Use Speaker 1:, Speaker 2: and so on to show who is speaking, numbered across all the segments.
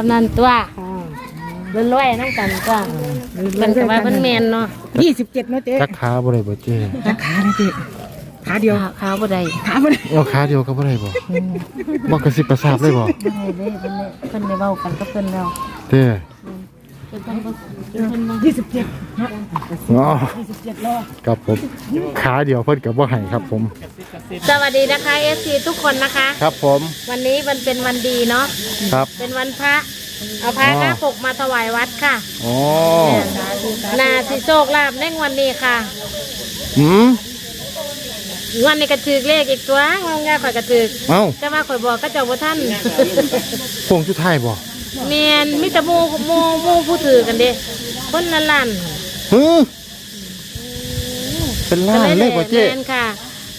Speaker 1: สำนันตัวรวยๆน้ำกันก็มันก็ว่ามันแมนเนาะ
Speaker 2: ยี่สิบเจ็ดเนาะเจ๊
Speaker 3: จักขาบ่ได้บ่เจ้
Speaker 2: ขาเนาะเจ๊ขาเดียว
Speaker 1: ขาวขาวบ่ได้
Speaker 2: ขาบ่ได้
Speaker 3: เอาขาเดียวก็บ่ได้บ่บ่กระสิบกระซาบเลยบ่
Speaker 1: บ่ได้เด้เพิ่นเลยเพิ่นได้เว้ากันกับเพิ่นแล้ว
Speaker 3: เด้
Speaker 1: เพิ่นบ่เพิ่นบ่
Speaker 2: ยี่สิบเจ็ด
Speaker 3: อ๋อ
Speaker 2: ยี่สิบเจ็ดล้อ
Speaker 3: ครับผมขาเดียวเพิ่นก็บ่ให้ครับผม
Speaker 1: สวัสดีนะคะ FC ทุกคนนะคะ
Speaker 3: ครับผม
Speaker 1: วันนี้มันเป็นวันดีเนาะ
Speaker 3: ครับ
Speaker 1: เป็นวันพระ เอาพระ
Speaker 3: อ๋อ
Speaker 1: หน้าปกมาถวายวัดค่ะ
Speaker 3: อ๋อ
Speaker 1: นาสิโชคลาภในวันนี้ค่ะ
Speaker 3: หืม
Speaker 1: วันนี้กระถือเลขอีกตัวงงง่ายข่อยกระถือ
Speaker 3: เอ้า
Speaker 1: แต่ว่าข่อยบอกก็เจ้าบ่ท่าน
Speaker 3: พงสุดท้ายบ่
Speaker 1: เมียนมิตรมูหมูหมูผู้ถือกันเด้คนละล้าน
Speaker 3: หือเป็นล้านเลยบ่เจ้
Speaker 1: แมนค่ะ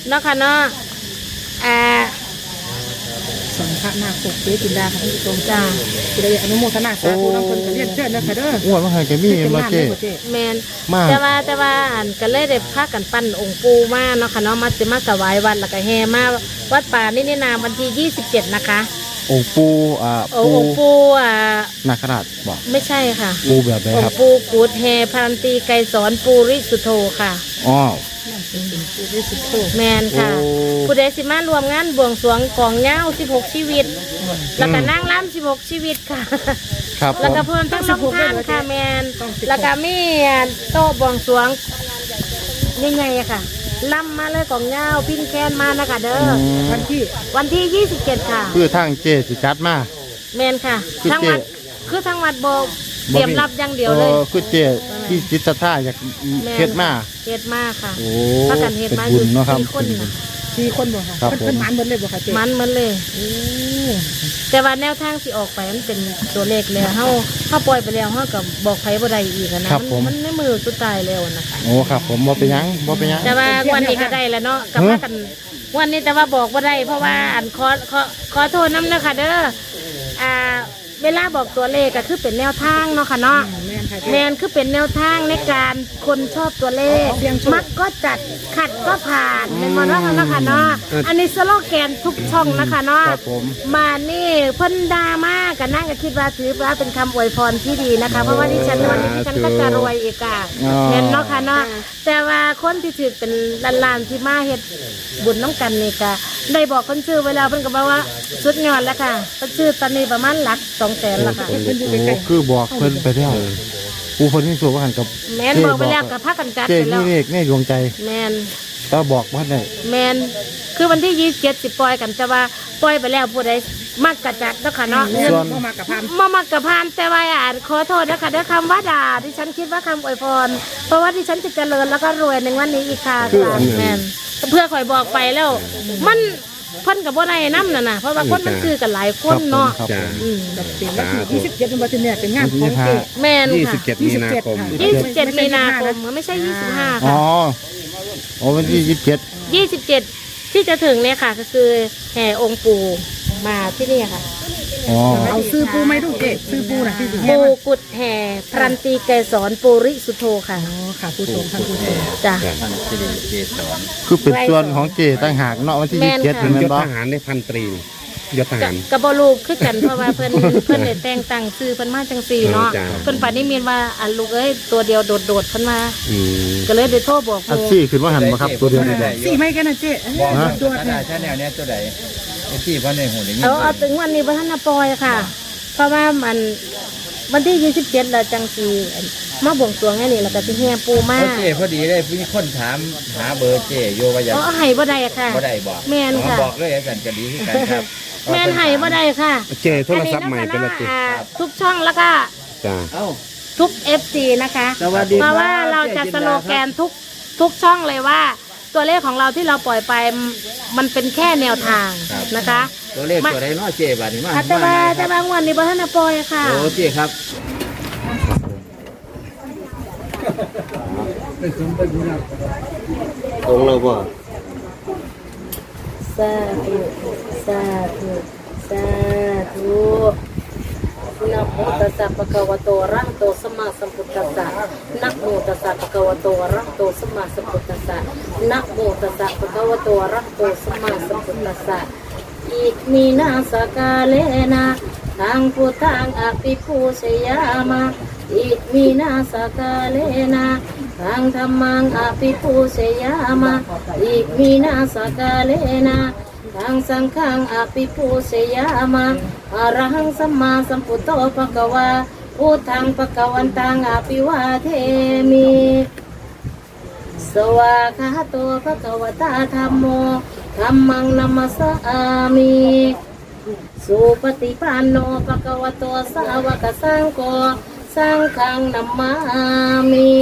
Speaker 1: เนาะค่ะเนาะอ่า
Speaker 2: สองพระนาคปกเจ๊จินดาค่ะท่านผู้ชม
Speaker 1: จ้า
Speaker 2: จะได้อนุโมทนาสาธุน้ำเพิ่นก็เรียนเชิญนะคะเด้อ
Speaker 3: อ้วนมาให้ก็มีมาเจ้
Speaker 2: เจ๊
Speaker 1: แมน
Speaker 3: มา
Speaker 1: แต่ว่าแต่ว่าอันก็เลยได้พากันปั้นองค์ปูมาเนาะค่ะเนาะมาสิมาถวายวัดแล้วก็แห่มาวัดป่านี่นี่นาวันที่ 27 นะคะ
Speaker 3: องค์ปู่อ่า
Speaker 1: โอ้
Speaker 3: ปู่
Speaker 1: องค์ปูอ่า
Speaker 3: นาคราชบ่
Speaker 1: ไม่ใช่ค่ะ
Speaker 3: ปู่แบบใด
Speaker 1: อง
Speaker 3: ครับ
Speaker 1: ค์ปูกูดแห่พันตรีไกรสอนปูริสุโธค่ะ
Speaker 3: อ๋อ
Speaker 1: แมนค่ะ
Speaker 3: โอ้
Speaker 1: ผู้ใดสิมารวมงานบวงสรวงกองเหย้า16 ชีวิต แล้วก็นั่งร้ำ16 ชีวิตค่ะ
Speaker 3: ครับผ
Speaker 1: แล้ว
Speaker 3: ม
Speaker 1: ก็เพิ่มทั้งลงทานค่ะแมน แล้วก็มีโต๊ะบวงสรวงยังไงอะค่ะ ล่ำมาเลยกองเหย้าพินแคนมานะคะเด้ออ
Speaker 2: วันที่
Speaker 1: วันที่ 27 ค่ะ
Speaker 3: คือทางเจ้สิจัดมา
Speaker 1: แมนค่ะ
Speaker 3: คือ
Speaker 1: ทั้ง
Speaker 3: เจ๊
Speaker 1: วัดคือทั้งวัดโบเตรียมรับอย่างเดียวเลย
Speaker 3: ออคือเจ้ที่จิตศรัทธาอยาก
Speaker 1: แม่น
Speaker 3: เฮ็ดมา
Speaker 1: เฮ็ดมากค่ะ
Speaker 3: โอ้
Speaker 1: ประกันเฮ็ด
Speaker 3: เป็น
Speaker 1: มาอ
Speaker 3: บุ
Speaker 1: ยู่
Speaker 3: ญเนาะครับ
Speaker 1: สี่คนน่ะ
Speaker 2: สี่คนบ่ค่ะ
Speaker 3: ครับ
Speaker 2: เพิ่น
Speaker 3: ผม
Speaker 2: เพิ่นหมันหมดเลยบ่ค่ะเจ๊
Speaker 1: มันมันเลยแต่ว่าแนวทางที่ออกไปมันเป็นตัวเลขแล้วเฮาเฮาปล่อยไปแล้วเฮาก็บอกไผบ่ได้อีกอะนะครับ
Speaker 3: ผม
Speaker 1: มันในมือสุดท้ายแล้วนะคะ
Speaker 3: โอ้ครับผมบ่เป็นหยังบ่เป็นหยัง
Speaker 1: แต่ว่าวันนี้ก็ได้แล้วเนาะกับว่ากันวันนี้แต่ว่าบอกว่าได้ เพราะว่าอันขอขอขอโทษน้ำนะคะเด้ออ่าเวลาบอกตัวเลขก็คือเป็นแนวทางเนาะค่ะเนาะ
Speaker 2: แม่นค่ะ
Speaker 1: แมนคือเป็นแนวทางในการคนชอบตัวเลข
Speaker 2: เสี่ยงโชค
Speaker 1: มักก็จัดขัดก็ผ่านเป็นมอนาะเนาะค่ะเนาะอันนี้สโลแกนทุกช่องนะคะเนาะ
Speaker 3: ครับผม
Speaker 1: มานี่เพิ่นดามากกันนั่งก็คิดว่าถือว่าเป็นคำอวยพรที่ดีนะคะ เพราะว่าดิฉันวันนี้ดิฉันก็จะรวยอีกอะ
Speaker 3: อ๋อ
Speaker 1: เห็นเนาะค่ะเนาะแต่ว่าคนที่ถือเป็นล้านๆที่มาเฮ็ดบุญน้ำกันนี่ก็ได้บอกคนชื่อเวแลาเพิ่นก็บอกว่าสุดยอดแล้วค่ะเพิ่นชื่อตอนนี้ประมาณหลักสองแสนแล้วค่ะ
Speaker 3: โอ้คือบอกเพิ่นไปแล้ว ผู้เพิ่นที่สวว่าหันกับ
Speaker 1: แมนบอกไปแล้วกับพากันจัด
Speaker 3: เจ้
Speaker 1: ไปแล้
Speaker 3: นี่
Speaker 1: ว
Speaker 3: เลขในดวงใจ
Speaker 1: แมน
Speaker 3: ก็บอกว่าได้
Speaker 1: แมนคือวันที่ยี่สิบเจ็ดสิปล่อยกันแต่ว่าปล่อยไปแล้วผู้ใดมักกระจัดเนาะค่ะเนาะ
Speaker 2: แม่น
Speaker 3: ส่วน
Speaker 2: เข้ามากับพาน
Speaker 1: มามักกระพานแต่ว่าอ่านขอโทษนะคะด้วยคำว่าด่าที่ฉันคิดว่าคำอวยพร เพราะว่าที่ฉันจะเจริญแล้วก็รวยในวันนี้อีกค่ะแมนเพื่อคอยบอกไปแล้ว มัน เพ่นกับว่าไรน้ำน่ะนะเพราะว่าคนมันคือกันหลายคนเนาะ
Speaker 3: ครับผม
Speaker 1: อืม
Speaker 2: เป็นวันที่ยี่สิบเจ็ดวันที่เนี่ยเป็นงานของเจ๊
Speaker 1: แมน
Speaker 4: ยี่
Speaker 1: ค่ะ
Speaker 4: สิบเจ็ดมีนาคม
Speaker 1: ยี่สิบเจ็ดมีนาคมไม่ใช่ยี่สิบห้า
Speaker 3: อ๋
Speaker 1: ค่ะ
Speaker 3: อโอ้วันที่ยี่สิบเจ็ด
Speaker 1: ยี่สิบเจ็ดที่จะถึงเนี่ยค่ะ ก็คือแห่องค์ปู่มาที่นี่ค่ะ
Speaker 3: อ๋อ
Speaker 2: เอาซื้อปูไหมลูกเจ๊ซื้อปูน่ะที่สิแห่
Speaker 1: ปู
Speaker 2: มา
Speaker 1: กุดแห่พรันตีเกสรปูริสุโธค่ะ
Speaker 2: อ๋อค่ะผู้ชมท่านผู้ชม
Speaker 1: จ้ะ
Speaker 3: คือเป็นส่วนของเจ้ต่างหากเนาะวันที่
Speaker 1: แม่
Speaker 3: ยี่สิ
Speaker 1: น
Speaker 3: บเจ็ด
Speaker 1: ค่ะ
Speaker 3: เห็นไหม
Speaker 4: ยศ
Speaker 3: บ่
Speaker 4: ทหารในพันตรียศทหาร
Speaker 1: กระบอลูกคือกันเพราะว่าเพิ่น เพิ่นได้แต่งตั้งชื่อเพิ่นมาจังสี่เนาะ
Speaker 4: จ้ะ
Speaker 1: เพิ่นปานิมีนว่าอันลูกเอ้ยตัวเดียวโดดโดดๆเพิ่นมา
Speaker 4: อืม
Speaker 1: ก็เลยได้โทรบอก
Speaker 3: อั
Speaker 1: ห
Speaker 3: น
Speaker 1: มู่
Speaker 3: ซี่ขึ้นว่าหันมาครับตัวเดียวนี่บ่
Speaker 2: สี่ไม่กันนะเจ๊
Speaker 5: บอก
Speaker 3: ฮะ
Speaker 2: ดวด
Speaker 5: ข
Speaker 2: เนี่
Speaker 5: นายดชาแนลเนี้ยตัวใด ไอ้ที่พ่อในหูได้ยิน
Speaker 1: เอาเอาถึงวันนี้บ่ทันน่ะปล่อยค่ะ เพราะว่ามันวันที่27แล้วจังสิมาบวงสรวงอันนี้แล้วก็สิแห่ปูมา
Speaker 5: โอเคพอดีเลยมีคนถามหาเบอร์เจโยว่าอยาก
Speaker 1: อ๋อให้บ่ได้อะค่ะ
Speaker 5: บ่ได้บอก
Speaker 1: แม่นค่ะ
Speaker 5: บอกเลยไอ้สันก็ดีที่กันครับ
Speaker 1: แม่นให้บ่ได้ค่ะ
Speaker 4: เจโทรศัพท์ใหม่เป็นละ
Speaker 1: อั
Speaker 4: ติ
Speaker 1: นนี้นะคะทุกช่องแล้วก็
Speaker 4: จ้า
Speaker 5: เอ้า
Speaker 1: ทุก FC นะคะ
Speaker 5: สวัสดี
Speaker 1: เพราะว่า
Speaker 5: ครับ
Speaker 1: เราจะ
Speaker 5: เจ๊จิ
Speaker 1: ส
Speaker 5: นดา
Speaker 1: โลแกนทุกทุกช่องเลยว่า ตัวเลขของเราที่เราปล่อยไปมมันเป็นแค่แนวทางนะคะ
Speaker 5: ตัวเลขตัวใดเนาะเจบาดนี้มา
Speaker 1: อะแต่ว่าแต่บางวันนี้บท่านปล่อยค่ะ
Speaker 5: โอ้เจครับ
Speaker 3: ตรงแล้วบ่
Speaker 1: สาธุ สาธุ สาธุ นะโมตัสสะปะคะวะโตอระหะโตสัมมาสัมพุทธัสสะนะโมตัสสะปะคะวะโตอระหะโตสัมมาสัมพุทธัสสะนะโมตัสสะปะคะวะโตอระหะโตสัมมาสัมพุทธัสสะอิมีนาสกาเลนะทางพุทธังอภิปูชยามาอิมินาสกาเลนะทางธรรมังอภิปูชยามาอิมินาสกาเลนะทางสังฆังอภิปูชยามา อะระหังสัมมาสัมพุทโธภะคะวาพุทธังภะคะวันตังอภิวาเทมิสวากาโตภะคะวตาธรรมโมธัมมังนัมสสามิสุปฏิปันโนภะคะวะโตสาวกสังโฆสังฆังนัมมามิ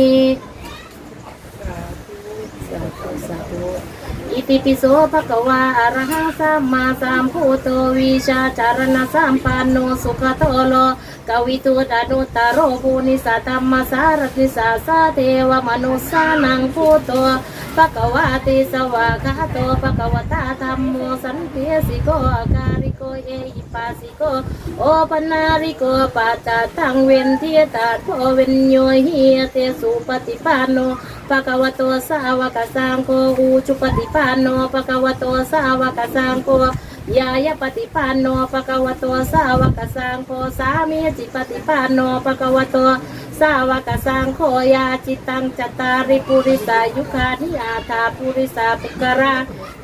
Speaker 1: สาธุสาธุ อิติปิโสภะคะวาอะระหังสัมมาสัมพุทโธวิชาจารณะสัมปันโนสุขโตโลกวิตุตานุตตโรภูนิสัตมมสารติสาสาเทวมนุสสานังพุทโธ ภะควะติสวากาโตภะควตาธรรมโมสันติสิโกอาการิโกเอหิปัสสิโกโอปนาริโกปัจจตังเวนเทียตาโพเวนโยเฮียเตสุปฏิปันโนภะควโตสาวกสังโฆอุจุปฏิปันโนภะควโตสาวกสังโฆยายาปฏิปันโนภะควโตสาวกสังโฆสามีจิปฏิปันโนภะควโต สาวกสังโฆยาจิตังจตาริปุริสายุคานิอาถาปุริสาปุกระ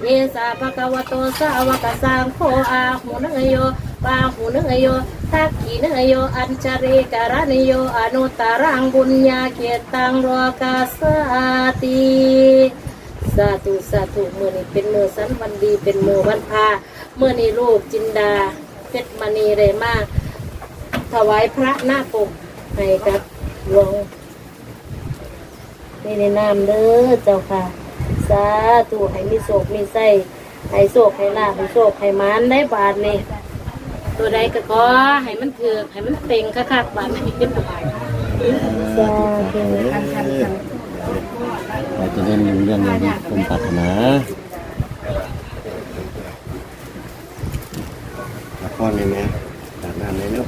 Speaker 1: เยสาภะคะวโตสาวกสังโฆอาหุนโยปาหุนโยทักขินโยอัญชเรการนโยอนุตตรังบุญญาเกตังโลกาสาติสาธุสาธุมือนี้เป็นมือสันวันดีเป็นมือวันพาเมื่อนี้ลูกจินดาเพชรมณีเรมาถวายพระหน้าปกให้กับ ลวงนี่ในนามเด้อเจ้าค่ะ สาธุให้มีโศกมีไส้ให้โศกให้ลาภให้โศกให้หมานได้บาทนี่ตัวใดก็ขอให้มันถือกให้มันเต็งคักๆบาทนี้สาธุ
Speaker 5: เราจะเล่นเรื่องนี้ผมปรารถนา
Speaker 4: ละครเลยไหมตัดน้ำเลยเนาะ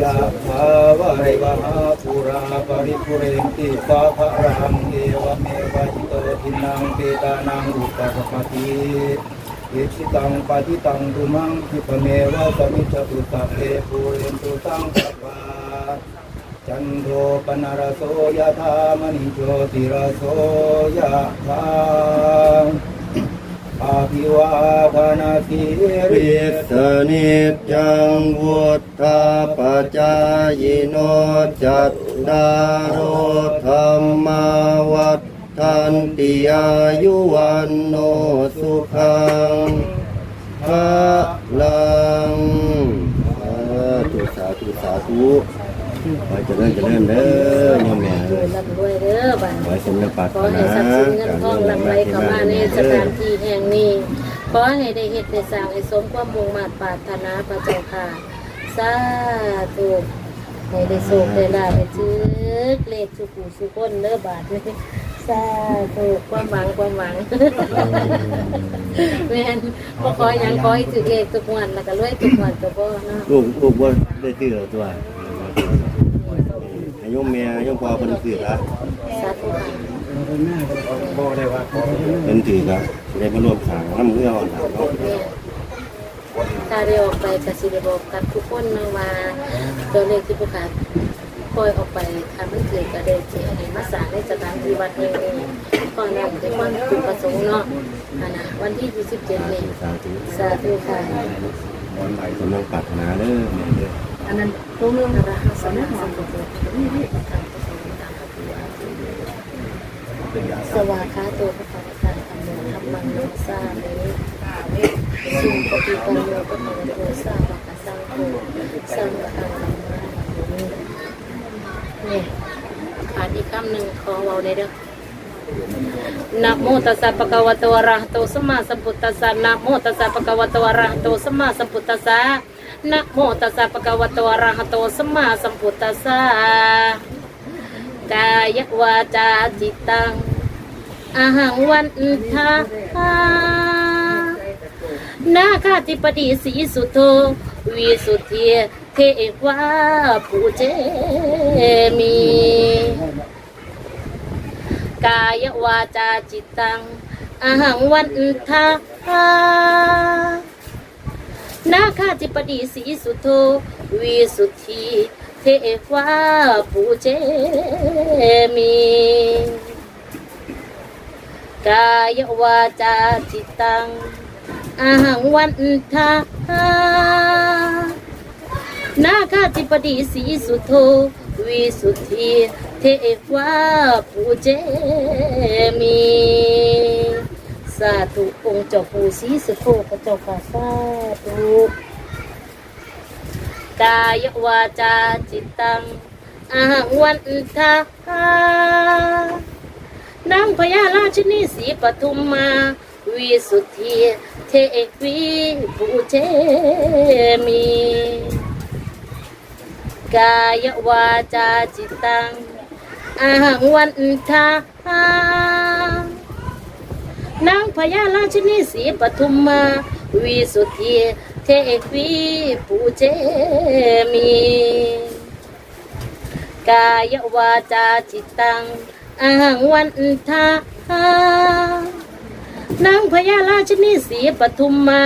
Speaker 1: ยาบาก
Speaker 4: เอาแม่เนาะ
Speaker 6: ภาวะริวหาปุราปริปุเรนติสาภรังเอวเมวะจิตโตทินังเปตานังอุปกปติอิชิตังปฏิตังตุมังคิปเมวะสมิจตุสัเพปุเรนตุสังกปาจันโทปนารโสยธามณิโชติรโสยะธา อาภิวาทนาสีริ
Speaker 3: สนิจจังวุฒาปจายโนจัตตารโอธรรมาวัฏทันติอายุวันโนสุขังพระลังสาธุสาธุสาธุ ขอเจริญเจริญเด้อยมแม่
Speaker 1: รวยร่ำรวยเด้อบัด
Speaker 3: ขอให้สมดังปราร
Speaker 1: ข
Speaker 3: ถ
Speaker 1: อให้
Speaker 3: นา
Speaker 1: ทรัพย์สินเงินทองหลั่งไหลเข้ามาในสถานที่แห่งนี้ ขอให้ได้เฮ็ดได้สร้างให้สมความมุ่งมั่นปรารถนาพระเจ้าค่ะสาธุให้ได้โชคได้ลาภได้ถึกเลขสุขุสุขคนเด้อบาดนี้สาธุความหวังความหวังแม่นบ่ขอหยังขอให้ถึกเลขทุกวันแล้วก็รวยทุกวันก็พอเนาะ
Speaker 3: ลูกลูกว่าได้ซื้อแล้วตัว ให้โยมแม่โยมพ่อเพิ่นซื้อละ
Speaker 1: สาธุค่ะ
Speaker 4: บ่ได้ว่าขอ
Speaker 3: เพิ่นถือละได้มาร่วมสร้างน้ำเงืออ่อนหลานเนาะ
Speaker 1: แม่ถ้าได้ออกไปก็สิได้บอกกับทุกคนนะว่าตัวเลขที่ผู้ขาปล่อยออกไปถ้ามันเกิดก็ได้สิให้มาสร้างในสถานที่วัดแห่งนี้ก่อนนั้นเป็นความจุดประสงค์เนาะอันนะวันที่ 27นี้
Speaker 3: สาธุ
Speaker 1: สาธุค่ะ
Speaker 3: สมดังปรารถนาเด้อแม่เด้อ
Speaker 1: อันนั้นตัวเมืองอะระหังสัมมาสัมพุทโธสวากขาโตพระพุทธเจ้าธรรมโมธรรมังนัสสามิสุปฏิปันโนพระพุทธโตสาวกสังโฆสังฆังนัมมามิเนี่ยขาดอีกคำหนึ่งขอเว้าในเด้อ นะโมตัสสะปะคะวะโตอะระหะโตสัมมาสัมพุทธัสสะนะโมตัสสะปะคะวะโตอะระหะโตสัมมาสัมพุทธัสสะนะโมตัสสะปะคะวะโตอะระหะโตสัมมาสัมพุทธัสสะกายวาจาจิตตังอาหังวันทานาคาธิปดีสีสุโธวิสุทธิเทวาปูเจมี กายวาจาจิตตังอาหังวันทานาคาจิปดีสีสุโธวิสุทธิเทวาปูเจมีกายวาจาจิตตังอาหังวันทานาคาจิปดีสีสุโธวิสุทธิเทวาปูเจมี สาธุองค์เจ้าปู่ศรีสุโธพระเจ้าค่ะสาธุกายวาจาจิตตังอาหังวันทานางพญาราชินีสีปทุมมาวิสุทธิเทวีปูเจมี กายวาจาจิตตัง อาหังวันทานางพญาราชินีสีปทุมมาวิสุทธิเทวีปูเจมีกายวาจาจิตตังอาหังวันทานางพญาราชินีสีปทุมมา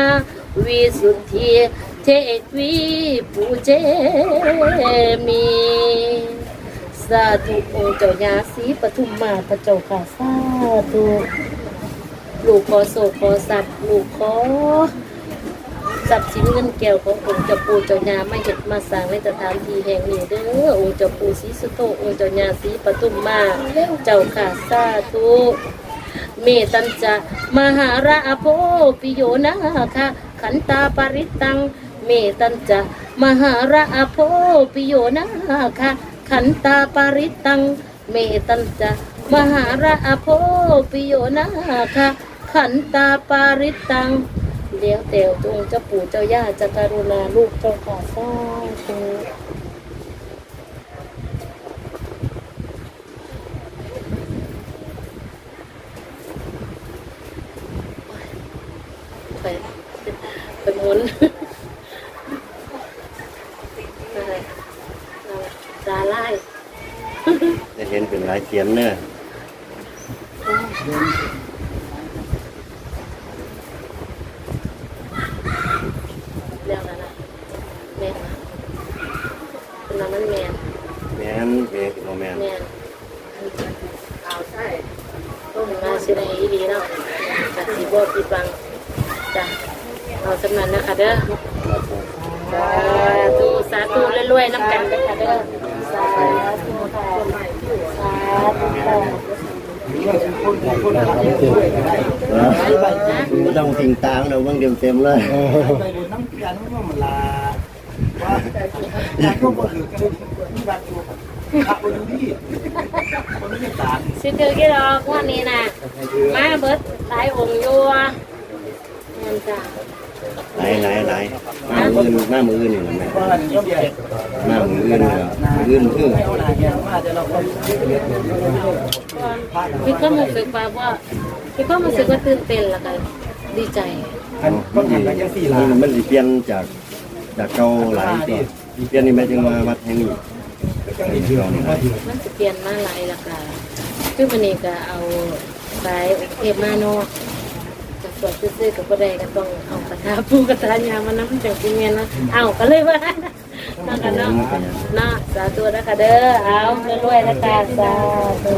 Speaker 1: วิสุทธิเทวีปูเจมี สาธุอเจ้าญาสีปทุมมาพระเจ้าค่ะสาธุลูกขอโศกขอสัตว์ลูกขอทรัพย์สินเงินแก้วขององค์เจ้าปู่เจ้าญาไม่เห็ดมาสร้างในสถานที่แห่งนี้เด้อองค์เจ้าปู่ศรีสุโธองค์เจ้าญาศรีปทุมมาเจ้าค่ะสาธุเมตัญจะมหาราโพปิโยนาคะขันตาปริตัง เมตัญจะมหาราโพปิโยนาคะ ขันตาปาริตัง เมตัญจะมหาราโพปิโยนาคะขันตาปาริตังเลี้ยวเตวจงเจ้าปู่เจ้าย่าจะกรุณาลูกเจ้าขาสาธุไปไปหมุนอะไรอะไรตาไล่
Speaker 3: จะเห็นเป็นหลายเขียนเนอะ
Speaker 1: เรื่องอะไรนะแม่นนะเป็นน้ำมันแมน
Speaker 3: แม่นเอกบ่แม่น
Speaker 1: แมนเอาใช่ต้มมาสิได้อีดีเนาะจากสีบัวปีบังจ้ะเอาสำนันนะคะเด้อสาธุสาธุรวยๆน้ำกันเด้อค่ะเด้อสาธุค่ะสาธุค่ะ
Speaker 3: บ่ ต้องทิ้งตางเราเบิ่งเต็มๆเลย
Speaker 6: น้ำกันว่ามันลาว่าอยากก็บ่ถือกันมีบัตรอยู่ขับไปดูนี่คนนี้ตา
Speaker 1: สิถือกี่ดอกวันนี้นะมาเบิดหลายองค์อยู่อะแม่นจ้ะ
Speaker 3: หลายหลายหลายมามืออื่นมามืออื่นนี่ล่ะแม่
Speaker 6: ว่าย่อมใหญ่
Speaker 3: มามืออื่นนี่ล่ะมืออื่นคือ
Speaker 6: ไม่เอาหนาแกมาจะเราก็
Speaker 1: พี่ก็รู้สึกว่าว่าพี่ก็รู้สึกว่าตื่นเต้นแล้วก็ดีใจ
Speaker 6: อันก็ทำกันยังสี่ลา
Speaker 3: มันมันสิเปลี่ยนจากจากเก่าหลายตัวเปลี่ยนนี่หมายถึงว่าวัดแห่งนี้
Speaker 6: จังนี้ถือมันก็ถือ
Speaker 1: มันจะเปลี่ยนมาหลายและก็คือวันนี้ก็เอาสายเอฟมาโนกั บสวดซื่อๆกับประเดก็ต้องเอากระทาปูกระทายามาน้ำจังจริงเงี้ยนะเอาก็เลยว่านั่นกันเนาะเนาะสาธุนะคะเด้อเอารวยๆนะคะสาธุ